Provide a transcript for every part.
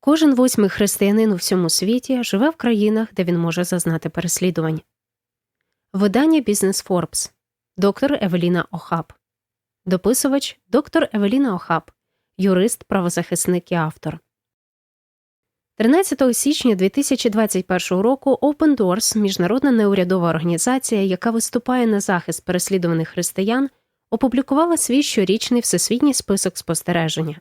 Кожен восьмий християнин у всьому світі живе в країнах, де він може зазнати переслідувань. Видання Бізнес Форбс. Доктор Евеліна Охаб. Дописувач доктор Евеліна Охаб, юрист, правозахисник і автор. 13 січня 2021 року Open Doors, міжнародна неурядова організація, яка виступає на захист переслідуваних християн, опублікувала свій щорічний всесвітній список спостереження.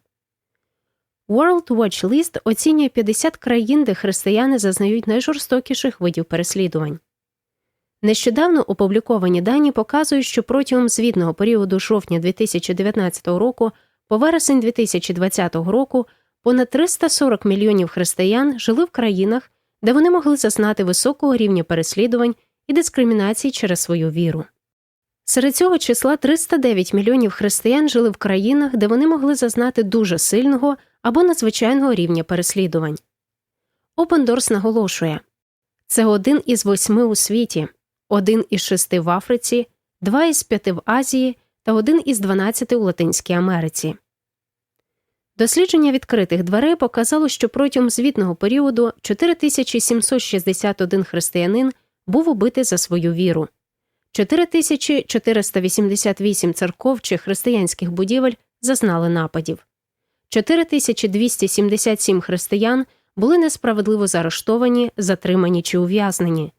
World Watch List оцінює 50 країн, де християни зазнають найжорстокіших видів переслідувань. Нещодавно опубліковані дані показують, що протягом звітного періоду жовтня 2019 року по вересень 2020 року понад 340 мільйонів християн жили в країнах, де вони могли зазнати високого рівня переслідувань і дискримінації через свою віру. Серед цього числа 309 мільйонів християн жили в країнах, де вони могли зазнати дуже сильного або надзвичайного рівня переслідувань. Open Doors наголошує це один із восьми у світі, один із шести в Африці, два із п'яти в Азії та один із дванадцяти у Латинській Америці. Дослідження відкритих дверей показало, що протягом звітного періоду 4761 християнин був убитий за свою віру, 4488 церков чи християнських будівель зазнали нападів, 4277 християн були несправедливо заарештовані, затримані чи ув'язнені,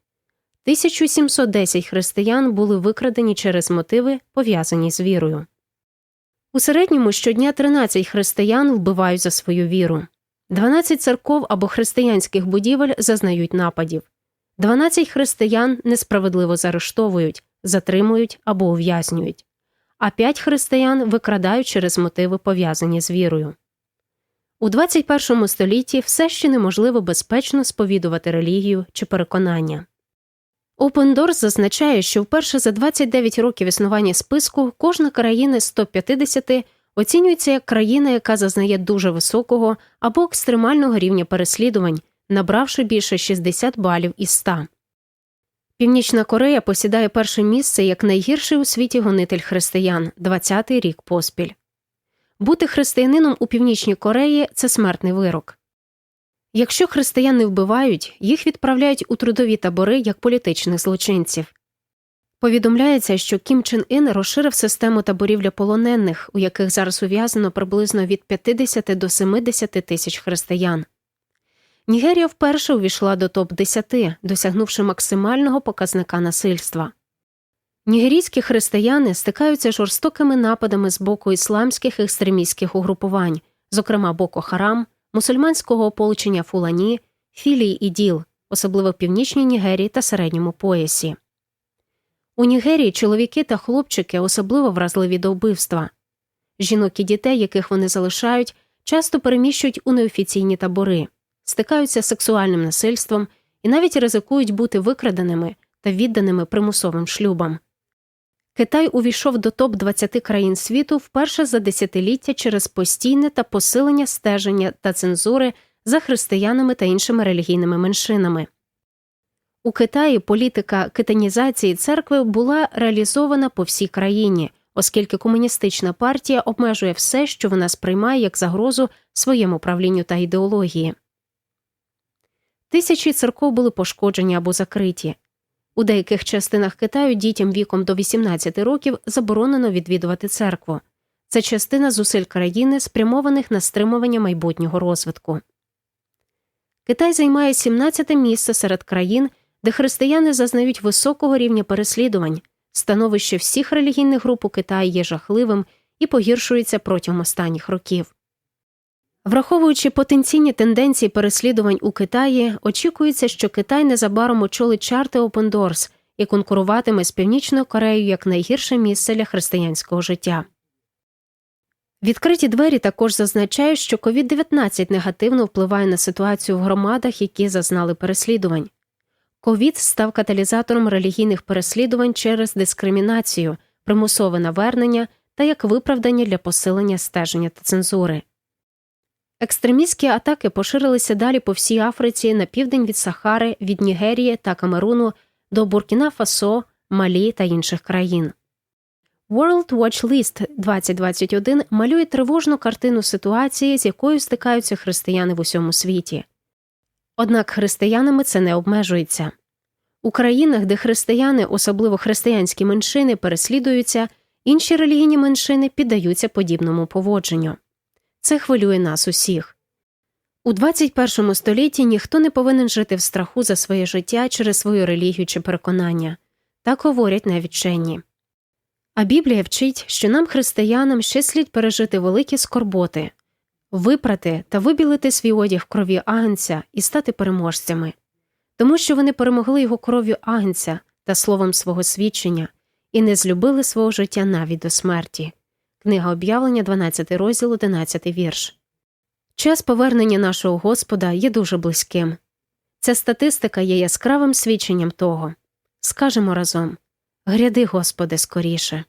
1710 християн були викрадені через мотиви, пов'язані з вірою. У середньому щодня 13 християн вбивають за свою віру, 12 церков або християнських будівель зазнають нападів, 12 християн несправедливо заарештовують, затримують або ув'язнюють, а 5 християн викрадають через мотиви, пов'язані з вірою. У 21 столітті все ще неможливо безпечно сповідувати релігію чи переконання. Open Doors зазначає, що вперше за 29 років існування списку кожна країна з 150 оцінюється як країна, яка зазнає дуже високого або екстремального рівня переслідувань, набравши більше 60 балів із 100. Північна Корея посідає перше місце як найгірший у світі гонитель християн 20-й рік поспіль. Бути християнином у Північній Кореї це смертний вирок. Якщо християн не вбивають, їх відправляють у трудові табори як політичних злочинців. Повідомляється, що Кім Чен Ін розширив систему таборів для полонених, у яких зараз ув'язано приблизно від 50 до 70 тисяч християн. Нігерія вперше увійшла до топ 10 досягнувши максимального показника насильства. Нігерійські християни стикаються жорстокими нападами з боку ісламських екстремістських угрупувань, зокрема Боко Харам мусульманського ополчення Фулані, філії і діл, особливо в північній Нігерії та середньому поясі. У Нігерії чоловіки та хлопчики особливо вразливі до вбивства. Жінок і дітей, яких вони залишають, часто переміщують у неофіційні табори, стикаються з сексуальним насильством і навіть ризикують бути викраденими та відданими примусовим шлюбам. Китай увійшов до топ 20 країн світу вперше за десятиліття через постійне та посилення стеження та цензури за християнами та іншими релігійними меншинами. У Китаї політика китанізації церкви була реалізована по всій країні, оскільки комуністична партія обмежує все, що вона сприймає як загрозу своєму правлінню та ідеології. Тисячі церков були пошкоджені або закриті. У деяких частинах Китаю дітям віком до 18 років заборонено відвідувати церкву. Це частина зусиль країни, спрямованих на стримування майбутнього розвитку. Китай займає 17 місце серед країн, де християни зазнають високого рівня переслідувань. Становище всіх релігійних груп у Китаї є жахливим і погіршується протягом останніх років. Враховуючи потенційні тенденції переслідувань у Китаї, очікується, що Китай незабаром очолить чарти Open Doors і конкуруватиме з Північною Кореєю як найгірше місце для християнського життя. Відкриті двері також зазначають, що COVID-19 негативно впливає на ситуацію в громадах, які зазнали переслідувань. Ковід став каталізатором релігійних переслідувань через дискримінацію, примусове навернення та як виправдання для посилення стеження та цензури. Екстремістські атаки поширилися далі по всій Африці на південь від Сахари, від Нігерії та Камеруну до Буркіна Фасо, Малі та інших країн. World Watch List 2021 малює тривожну картину ситуації, з якою стикаються християни в усьому світі. Однак християнами це не обмежується. У країнах, де християни, особливо християнські меншини, переслідуються, інші релігійні меншини піддаються подібному поводженню. Це хвилює нас усіх. У 21 столітті ніхто не повинен жити в страху за своє життя через свою релігію чи переконання так говорять навіть вчені. А Біблія вчить, що нам, християнам, ще слід пережити великі скорботи, випрати та вибілити свій одяг крові агнця і стати переможцями, тому що вони перемогли його кров'ю агнця та словом свого свідчення і не злюбили свого життя навіть до смерті. Книга об'явлення, 12 розділ, 11 вірш. Час повернення нашого Господа є дуже близьким. Ця статистика є яскравим свідченням того. Скажемо разом Гряди, Господи, скоріше.